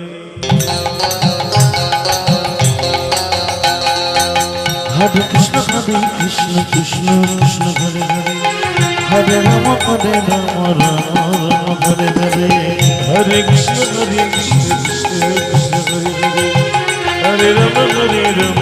হরে হরে হরে কৃষ্ণ হরে কৃষ্ণ কৃষ্ণ কৃষ্ণ, হরে হরে। হরে রাম হরে রাম রাম রাম, হরে হরে। হরে কৃষ্ণ হরে কৃষ্ণ কৃষ্ণ কৃষ্ণ, হরে হরে। হরে রাম হরে রাম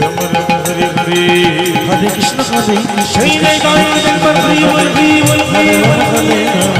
রাম রাম, হরে হরে। হরে কৃষ্ণ হরে কৃষ্ণ সেই রে গায়ে একবার হরি বল হরি। বল হরে রাম হরে রাম